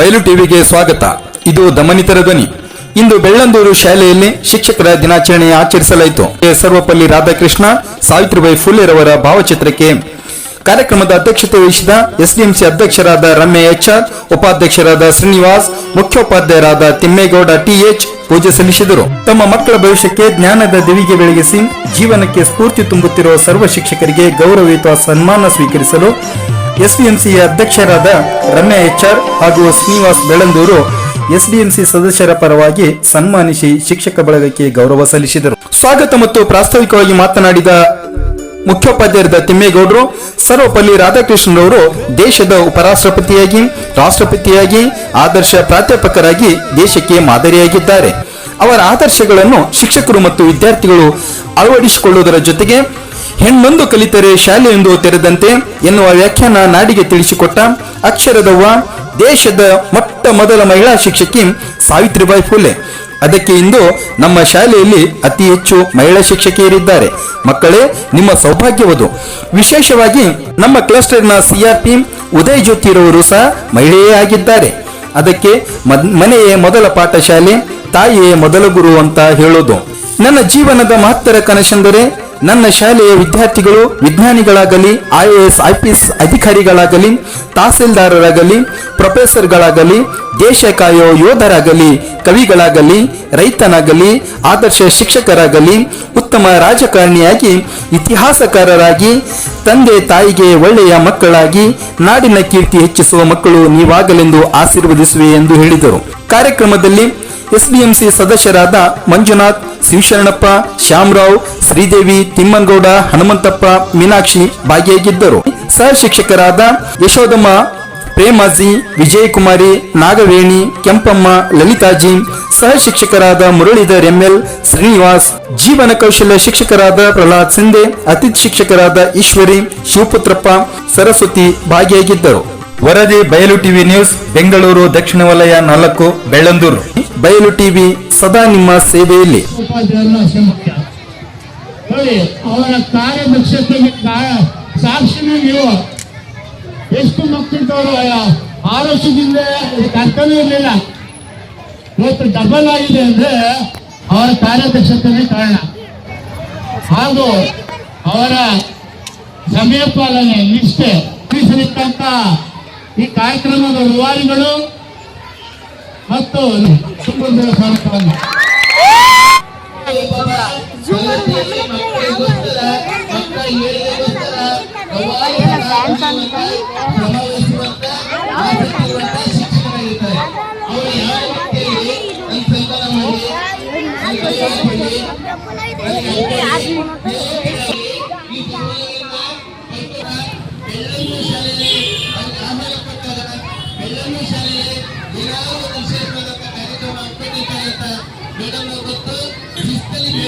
ಬಯಲು ಟಿವಿಗೆ ಸ್ವಾಗತ. ಇದು ದಮನಿತರ ಧ್ವನಿ. ಇಂದು ಬೆಳ್ಳಂದೂರು ಶಾಲೆಯಲ್ಲಿ ಶಿಕ್ಷಕರ ದಿನಾಚರಣೆ ಆಚರಿಸಲಾಯಿತು. ಸರ್ವಪಲ್ಲಿ ರಾಧಾಕೃಷ್ಣ, ಸಾವಿತ್ರಿಬಾಯಿ ಫುಲೆರವರ ಭಾವಚಿತ್ರಕ್ಕೆ ಕಾರ್ಯಕ್ರಮದ ಅಧ್ಯಕ್ಷತೆ ವಹಿಸಿದ ಎಸ್ಡಿಎಂಸಿ ಅಧ್ಯಕ್ಷರಾದ ರಮ್ಯ ಎಚ್ಆರ್ ಉಪಾಧ್ಯಕ್ಷರಾದ ಶ್ರೀನಿವಾಸ್, ಮುಖ್ಯೋಪಾಧ್ಯಾಯರಾದ ತಿಮ್ಮೇಗೌಡ ಟಿಎಚ್ ಪೂಜೆ ಸಲ್ಲಿಸಿದರು. ತಮ್ಮ ಮಕ್ಕಳ ಭವಿಷ್ಯಕ್ಕೆ ಜ್ಞಾನದ ದಿವಿಗೆ ಬೆಳಗಿಸಿ ಜೀವನಕ್ಕೆ ಸ್ಫೂರ್ತಿ ತುಂಬುತ್ತಿರುವ ಸರ್ವ ಶಿಕ್ಷಕರಿಗೆ ಗೌರವಯುತ ಸನ್ಮಾನ ಸ್ವೀಕರಿಸಲು ಎಸ್ಡಿಎಂಸಿಯ ಅಧ್ಯಕ್ಷರಾದ ರಮ್ಯ ಎಚ್ಆರ್ ಹಾಗೂ ಶ್ರೀನಿವಾಸ್ ಬೆಳಂದೂರು ಎಸ್ಡಿಎಂಸಿ ಸದಸ್ಯರ ಪರವಾಗಿ ಸನ್ಮಾನಿಸಿ ಶಿಕ್ಷಕ ಬಳಗಕ್ಕೆ ಗೌರವ ಸಲ್ಲಿಸಿದರು. ಸ್ವಾಗತ ಮತ್ತು ಪ್ರಾಸ್ತಾವಿಕವಾಗಿ ಮಾತನಾಡಿದ ಮುಖ್ಯೋಪಾಧ್ಯಾಯರಾದ ತಿಮ್ಮೇಗೌಡರು, ಸರ್ವಪಲ್ಲಿ ರಾಧಾಕೃಷ್ಣರವರು ದೇಶದ ಉಪರಾಷ್ಟ್ರಪತಿಯಾಗಿ, ರಾಷ್ಟ್ರಪತಿಯಾಗಿ, ಆದರ್ಶ ಪ್ರಾಧ್ಯಾಪಕರಾಗಿ ದೇಶಕ್ಕೆ ಮಾದರಿಯಾಗಿದ್ದಾರೆ. ಅವರ ಆದರ್ಶಗಳನ್ನು ಶಿಕ್ಷಕರು ಮತ್ತು ವಿದ್ಯಾರ್ಥಿಗಳು ಅಳವಡಿಸಿಕೊಳ್ಳುವುದರ ಜೊತೆಗೆ ಹೆಣ್ಣೊಂದು ಕಲಿತರೆ ಶಾಲೆಯೊಂದು ತೆರೆದಂತೆ ಎನ್ನುವ ವ್ಯಾಖ್ಯಾನ ನಾಡಿಗೆ ತಿಳಿಸಿಕೊಟ್ಟ ಅಕ್ಷರದವ್ವ, ದೇಶದ ಮೊಟ್ಟ ಮೊದಲ ಮಹಿಳಾ ಶಿಕ್ಷಕಿ ಸಾವಿತ್ರಿಬಾಯಿ ಫುಲೆ. ಅದಕ್ಕೆ ಇಂದು ನಮ್ಮ ಶಾಲೆಯಲ್ಲಿ ಅತಿ ಹೆಚ್ಚು ಮಹಿಳಾ ಶಿಕ್ಷಕಿಯರಿದ್ದಾರೆ. ಮಕ್ಕಳೇ, ನಿಮ್ಮ ಸೌಭಾಗ್ಯವದು. ವಿಶೇಷವಾಗಿ ನಮ್ಮ ಕ್ಲಸ್ಟರ್ನ ಸಿಆರ್ಪಿ ಉದಯ್ ಜ್ಯೋತಿರವರು ಸಹ ಮಹಿಳೆಯೇ ಆಗಿದ್ದಾರೆ. ಅದಕ್ಕೆ ಮನೆಯೇ ಮೊದಲ ಪಾಠಶಾಲೆ, ತಾಯಿಯೇ ಮೊದಲ ಗುರು ಅಂತ ಹೇಳೋದು. ನನ್ನ ಜೀವನದ ಮಹತ್ತರ ಕನಸೆಂದರೆ ನನ್ನ ಶಾಲೆಯ ವಿದ್ಯಾರ್ಥಿಗಳು, ವಿಜ್ಞಾನಿಗಳಾಗಲಿ ಐಎಎಸ್ ಐಪಿಎಸ್ ಅಧಿಕಾರಿಗಳಾಗಲಿ, ತಹಸೀಲ್ದಾರರಾಗಲಿ, ಪ್ರೊಫೆಸರ್ಗಳಾಗಲಿ ದೇಶ ಕಾಯೋ ಯೋಧರಾಗಲಿ, ಕವಿಗಳಾಗಲಿ, ರೈತನಾಗಲಿ, ಆದರ್ಶ ಶಿಕ್ಷಕರಾಗಲಿ, ಉತ್ತಮ ರಾಜಕಾರಣಿಯಾಗಿ, ಇತಿಹಾಸಕಾರರಾಗಿ, ತಂದೆ ತಾಯಿಗೆ ಒಳ್ಳೆಯ ಮಕ್ಕಳಾಗಿ, ನಾಡಿನ ಕೀರ್ತಿ ಹೆಚ್ಚಿಸುವ ಮಕ್ಕಳು ನೀವಾಗಲೆಂದು ಆಶೀರ್ವದಿಸುವೆ ಎಂದು ಹೇಳಿದರು. ಕಾರ್ಯಕ್ರಮದಲ್ಲಿ ಎಸ್ಡಿಎಂಸಿ ಸದಸ್ಯರಾದ ಮಂಜುನಾಥ್, ಶಿವಶರಣಪ್ಪ, ಶ್ಯಾಮರಾವ್, ಶ್ರೀದೇವಿ, ತಿಮ್ಮನಗೌಡ, ಹನುಮಂತಪ್ಪ, ಮೀನಾಕ್ಷಿ ಭಾಗಿಯಾಗಿದ್ದರು. ಸಹ ಶಿಕ್ಷಕರಾದ ಯಶೋದಮ್ಮ ಪ್ರೇಮಾಜಿ, ವಿಜಯಕುಮಾರಿ, ನಾಗವೇಣಿ, ಕೆಂಪಮ್ಮ, ಲಲಿತಾಜಿ ಸಹ ಶಿಕ್ಷಕರಾದ ಮುರಳೀಧರ್ ಎಂಎಲ್ ಶ್ರೀನಿವಾಸ್, ಜೀವನ ಕೌಶಲ್ಯ ಶಿಕ್ಷಕರಾದ ಪ್ರಹ್ಲಾದ್ ಸಿಂಧೆ, ಅತಿಥಿ ಶಿಕ್ಷಕರಾದ ಈಶ್ವರಿ, ಶಿವಪುತ್ರಪ್ಪ, ಸರಸ್ವತಿ ಭಾಗಿಯಾಗಿದ್ದರು. ವರದಿ ಬಯಲು ಟಿವಿ ನ್ಯೂಸ್, ಬೆಂಗಳೂರು, ದಕ್ಷಿಣ ವಲಯ ನಾಲ್ಕು, ಬೆಳ್ಳಂದೂರು. ಬಯಲು ಟಿವಿ ಸದಾ ನಿಮ್ಮ ಸೇವೆಯಲ್ಲಿ. ಅವರ ಕಾರ್ಯದಕ್ಷತೆಗೆ ಸಾಕ್ಷಿನೇ ನೀವು. ಎಷ್ಟು ಮಕ್ಕಳಿದ್ದವರು ಆರೋಗ್ಯದಿಂದ ಕರ್ತವ್ಯ ಇರಲಿಲ್ಲ. ಇವತ್ತು ಡಬಲ್ ಆಗಿದೆ ಅಂದ್ರೆ ಅವರ ಕಾರ್ಯದಕ್ಷತೆನೇ ಕಾರಣ. ಹಾಗೂ ಅವರ ಸಮಯ ಪಾಲನೆ ನಿಷ್ಠೆ ಈ ಕಾರ್ಯಕ್ರಮದ ರೂವಾರಿಗಳು ಮತ್ತು